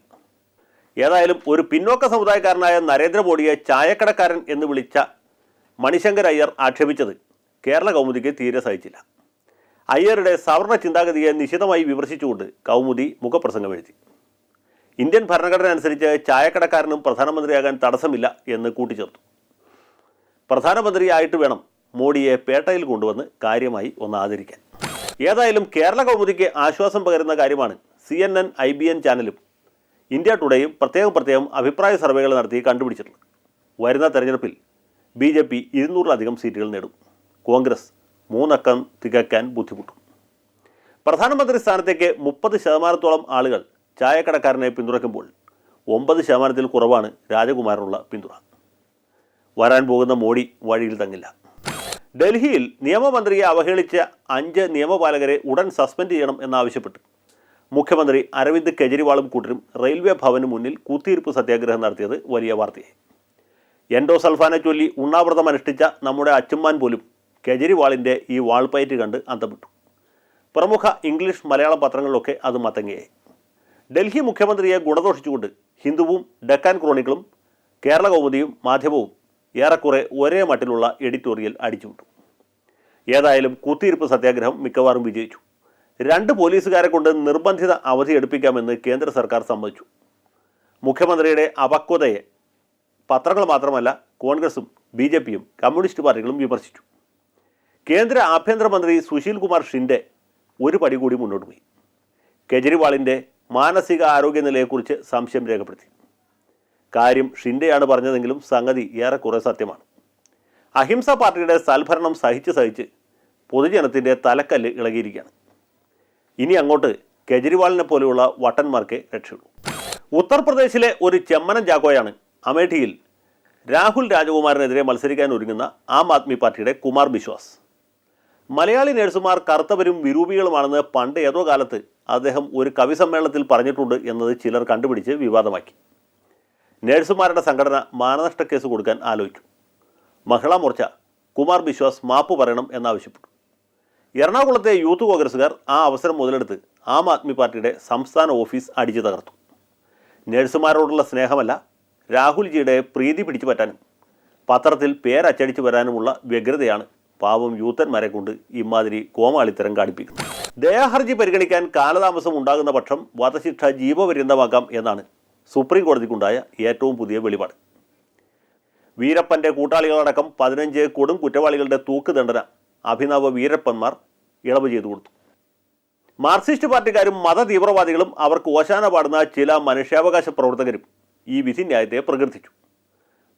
ഏതായാലും ഒരു പിന്നോക്ക സമുദായക്കാരനായ നരേന്ദ്രമോദിയെ ചായക്കടക്കാരൻ എന്ന് വിളിച്ച മണിശങ്കർ അയ്യർ ആക്ഷേപിച്ചത് കേരള കൗമുദിക്ക് തീരെ സഹിച്ചില്ല. അയ്യരുടെ സവർണ ചിന്താഗതിയെ നിശിതമായി വിമർശിച്ചുകൊണ്ട് കൗമുദി മുഖപ്രസംഗം എഴുതി. ഇന്ത്യൻ ഭരണഘടന അനുസരിച്ച് ചായക്കടക്കാരനും പ്രധാനമന്ത്രിയാകാൻ തടസ്സമില്ല എന്ന് കൂട്ടിച്ചേർത്തു. പ്രധാനമന്ത്രിയായിട്ട് വേണം മോഡിയെ പേട്ടയിൽ കൊണ്ടുവന്ന് കാര്യമായി ഒന്ന് ആദരിക്കാൻ. ഏതായാലും കേരള കൗമുദിക്ക് ആശ്വാസം പകരുന്ന കാര്യമാണ് C N N I B N ചാനലും ഇന്ത്യ ടുഡേയും പ്രത്യേകം പ്രത്യേകം അഭിപ്രായ സർവേകൾ നടത്തി കണ്ടുപിടിച്ചിട്ടുണ്ട്. വരുന്ന തെരഞ്ഞെടുപ്പിൽ ബി ജെ പി ഇരുന്നൂറിലധികം സീറ്റുകൾ നേടും. കോൺഗ്രസ് മൂന്നക്കം തികക്കാൻ ബുദ്ധിമുട്ടും. പ്രധാനമന്ത്രി സ്ഥാനത്തേക്ക് മുപ്പത് ശതമാനത്തോളം ആളുകൾ ചായക്കടക്കാരനെ പിന്തുണയ്ക്കുമ്പോൾ ഒമ്പത് ശതമാനത്തിൽ കുറവാണ് രാജകുമാരനുള്ള പിന്തുണ. വരാൻ പോകുന്ന മോഡി വഴിയിൽ തങ്ങില്ല. ഡൽഹിയിൽ നിയമമന്ത്രിയെ അവഹേളിച്ച അഞ്ച് നിയമപാലകരെ ഉടൻ സസ്പെൻഡ് ചെയ്യണം എന്നാവശ്യപ്പെട്ട് മുഖ്യമന്ത്രി അരവിന്ദ് കെജ്രിവാളും കൂട്ടരും റെയിൽവേ ഭവന് മുന്നിൽ കൂത്തിയിരുപ്പ് സത്യാഗ്രഹം നടത്തിയത് വലിയ വാർത്തയായി എൻഡോസൾഫാനെ ചൊല്ലി ഉണ്ണാവ്രതം അനുഷ്ഠിച്ച നമ്മുടെ അച്ചുമ്മാൻ പോലും കെജ്രിവാളിന്റെ ഈ വാൾപ്പയറ്റ് കണ്ട് അന്തപ്പെട്ടു പ്രമുഖ ഇംഗ്ലീഷ് മലയാള പത്രങ്ങളിലൊക്കെ അത് മത്തങ്ങയായി. ഡൽഹി മുഖ്യമന്ത്രിയെ ഗുണദോഷിച്ചുകൊണ്ട് ഹിന്ദുവും ഡക്കാൻ ക്രോണിക്കളും കേരള കൗമുദിയും മാധ്യമവും ഏറെക്കുറെ ഒരേ മട്ടിലുള്ള എഡിറ്റോറിയൽ അടിച്ചുവിട്ടു. ഏതായാലും കൂത്തിയിരുപ്പ് സത്യാഗ്രഹം മിക്കവാറും വിജയിച്ചു. രണ്ട് പോലീസുകാരെ കൊണ്ട് നിർബന്ധിത അവധി എടുപ്പിക്കാമെന്ന് കേന്ദ്ര സർക്കാർ സമ്മതിച്ചു. മുഖ്യമന്ത്രിയുടെ അപക്വതയെ പത്രങ്ങൾ മാത്രമല്ല കോൺഗ്രസും ബി ജെ പിയും കമ്മ്യൂണിസ്റ്റ് പാർട്ടികളും വിമർശിച്ചു. കേന്ദ്ര ആഭ്യന്തരമന്ത്രി സുശീൽ കുമാർ ഷിൻഡെ ഒരു പടി കൂടി മുന്നോട്ട് പോയി. കെജ്രിവാളിന്റെ മാനസിക ആരോഗ്യനിലയെക്കുറിച്ച് സംശയം രേഖപ്പെടുത്തി. കാര്യം ഷിൻഡെയാണ് പറഞ്ഞതെങ്കിലും സംഗതി ഏറെക്കുറെ സത്യമാണ്. അഹിംസ പാർട്ടിയുടെ സൽഭരണം സഹിച്ച് സഹിച്ച് പൊതുജനത്തിന്റെ തലക്കല്ല് ഇളകിയിരിക്കുകയാണ്. ഇനി അങ്ങോട്ട് കെജ്രിവാളിനെ പോലെയുള്ള വട്ടന്മാർക്ക് രക്ഷയുള്ളൂ. ഉത്തർപ്രദേശിലെ ഒരു ചെമ്മനം ജാഗോയാണ് അമേഠിയിൽ രാഹുൽ രാജകുമാരനെതിരെ മത്സരിക്കാൻ ഒരുങ്ങുന്ന ആം ആദ്മി പാർട്ടിയുടെ കുമാർ ബിശ്വാസ്. മലയാളി നേഴ്സുമാർ കറുത്തവരും വിരൂപികളുമാണെന്ന് പണ്ട് ഏതോ കാലത്ത് അദ്ദേഹം ഒരു കവി സമ്മേളനത്തിൽ പറഞ്ഞിട്ടുണ്ട് എന്നത് ചിലർ കണ്ടുപിടിച്ച് വിവാദമാക്കി. നേഴ്സുമാരുടെ സംഘടന മാനനഷ്ട കേസ് കൊടുക്കാൻ ആലോചിച്ചു മഹിളാ മോർച്ച കുമാർ ബിശ്വാസ് മാപ്പ് പറയണം എന്നാവശ്യപ്പെട്ടു. എറണാകുളത്തെ യൂത്ത് കോൺഗ്രസുകാർ ആ അവസരം മുതലെടുത്ത് ആം ആദ്മി പാർട്ടിയുടെ സംസ്ഥാന ഓഫീസ് അടിച്ചു തകർത്തു. നഴ്സുമാരോടുള്ള സ്നേഹമല്ല രാഹുൽജിയുടെ പ്രീതി പിടിച്ചു പറ്റാനും പത്രത്തിൽ പേരച്ചടിച്ചു വരാനുമുള്ള വ്യഗ്രതയാണ് പാവം യൂത്തന്മാരെ കൊണ്ട് ഇമാതിരി കോമാളിത്തരം കാണിപ്പിക്കുന്നത്. ദയാഹർജി പരിഗണിക്കാൻ കാലതാമസം ഉണ്ടാകുന്ന പക്ഷം വധശിക്ഷ ജീവപര്യന്തമാക്കാം എന്നാണ് സുപ്രീം കോടതിക്കുണ്ടായ ഏറ്റവും പുതിയ വെളിപാട്. വീരപ്പന്റെ കൂട്ടാളികളടക്കം പതിനഞ്ച് കൊടും കുറ്റവാളികളുടെ തൂക്കുദണ്ഡന അഭിനവ വീരപ്പന്മാർ ഇളവ് ചെയ്തു കൊടുത്തു. മാർക്സിസ്റ്റ് പാർട്ടിക്കാരും മത തീവ്രവാദികളും അവർക്ക് ഓശാന പാടുന്ന ചില മനുഷ്യാവകാശ പ്രവർത്തകരും ഈ വിധി ന്യായത്തെ പ്രകീർത്തിച്ചു.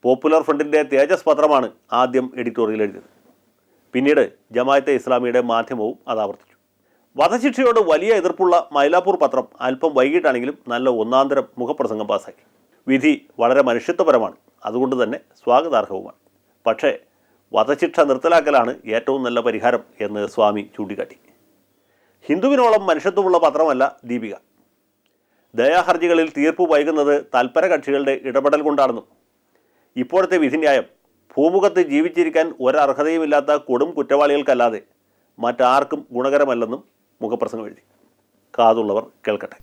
പോപ്പുലർ ഫ്രണ്ടിന്റെ തേജസ് പത്രമാണ് ആദ്യം എഡിറ്റോറിയൽ എഴുതിയത്. പിന്നീട് ജമായത്തെ ഇസ്ലാമിയുടെ മാധ്യമവും അത് ആവർത്തിച്ചു. വധശിക്ഷയോട് വലിയ എതിർപ്പുള്ള മൈലാപ്പൂർ പത്രം അല്പം വൈകിട്ടാണെങ്കിലും നല്ല ഒന്നാന്തരം മുഖപ്രസംഗം പാസാക്കി വിധി വളരെ മനുഷ്യത്വപരമാണ്. അതുകൊണ്ട് തന്നെ സ്വാഗതാർഹവുമാണ്. പക്ഷേ വധശിക്ഷ നിർത്തലാക്കലാണ് ഏറ്റവും നല്ല പരിഹാരം എന്ന് സ്വാമി ചൂണ്ടിക്കാട്ടി. ഹിന്ദുവിനോളം മനുഷ്യത്വമുള്ള പത്രമല്ല ദീപിക. ദയാഹർജികളിൽ തീർപ്പ് വൈകുന്നത് തൽപര കക്ഷികളുടെ ഇടപെടൽ കൊണ്ടാണെന്നും ഇപ്പോഴത്തെ വിധിന്യായം ഭൂമുഖത്ത് ജീവിച്ചിരിക്കാൻ ഒരർഹതയുമില്ലാത്ത കൊടും കുറ്റവാളികൾക്കല്ലാതെ മറ്റാർക്കും ഗുണകരമല്ലെന്നും മുഖപ്രസംഗം എഴുതി. കാതുള്ളവർ കേൾക്കട്ടെ.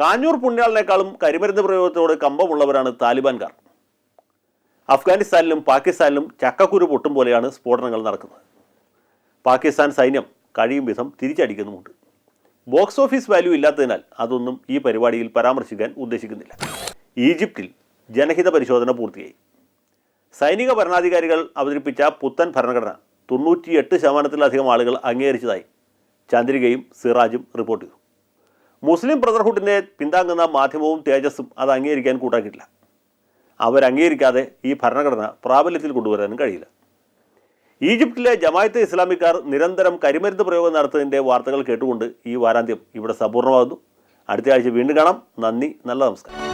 കാഞ്ഞൂർ പുണ്യാളിനേക്കാളും കരിമരുന്ന് പ്രയോഗത്തോട് കമ്പമുള്ളവരാണ് താലിബാൻകാർ. അഫ്ഗാനിസ്ഥാനിലും പാകിസ്ഥാനിലും ചക്കക്കുരു പൊട്ടും പോലെയാണ് സ്ഫോടനങ്ങൾ നടക്കുന്നത്. പാകിസ്ഥാൻ സൈന്യം കഴിയും വിധം തിരിച്ചടിക്കുന്നുമുണ്ട്. ബോക്സ് ഓഫീസ് വാല്യൂ ഇല്ലാത്തതിനാൽ അതൊന്നും ഈ പരിപാടിയിൽ പരാമർശിക്കാൻ ഉദ്ദേശിക്കുന്നില്ല. ഈജിപ്തിൽ ജനഹിത പരിശോധന പൂർത്തിയായി. സൈനിക ഭരണാധികാരികൾ അവതരിപ്പിച്ച പുത്തൻ ഭരണഘടന തൊണ്ണൂറ്റിയെട്ട് ശതമാനത്തിലധികം ആളുകൾ അംഗീകരിച്ചതായി ചന്ദ്രികയും സിറാജും റിപ്പോർട്ട് ചെയ്തു. മുസ്ലിം ബ്രദർഹുഡിനെ പിന്താങ്ങുന്ന മാധ്യമവും തേജസ്സും അത് അംഗീകരിക്കാൻ കൂട്ടാക്കിയിട്ടില്ല. അവരംഗീകരിക്കാതെ ഈ ഭരണഘടന പ്രാബല്യത്തിൽ കൊണ്ടുവരാനും കഴിയില്ല. ഈജിപ്തിലെ ജമായത്തെ ഇസ്ലാമിക്കാർ നിരന്തരം കരിമരുന്ന് പ്രയോഗം നടത്തുന്നതിന്റെ വാർത്തകൾ കേട്ടുകൊണ്ട് ഈ വാരാന്ത്യം ഇവിടെ സമ്പൂർണമാകുന്നു. അടുത്ത ആഴ്ച വീണ്ടും കാണാം. നന്ദി നല്ല നമസ്കാരം.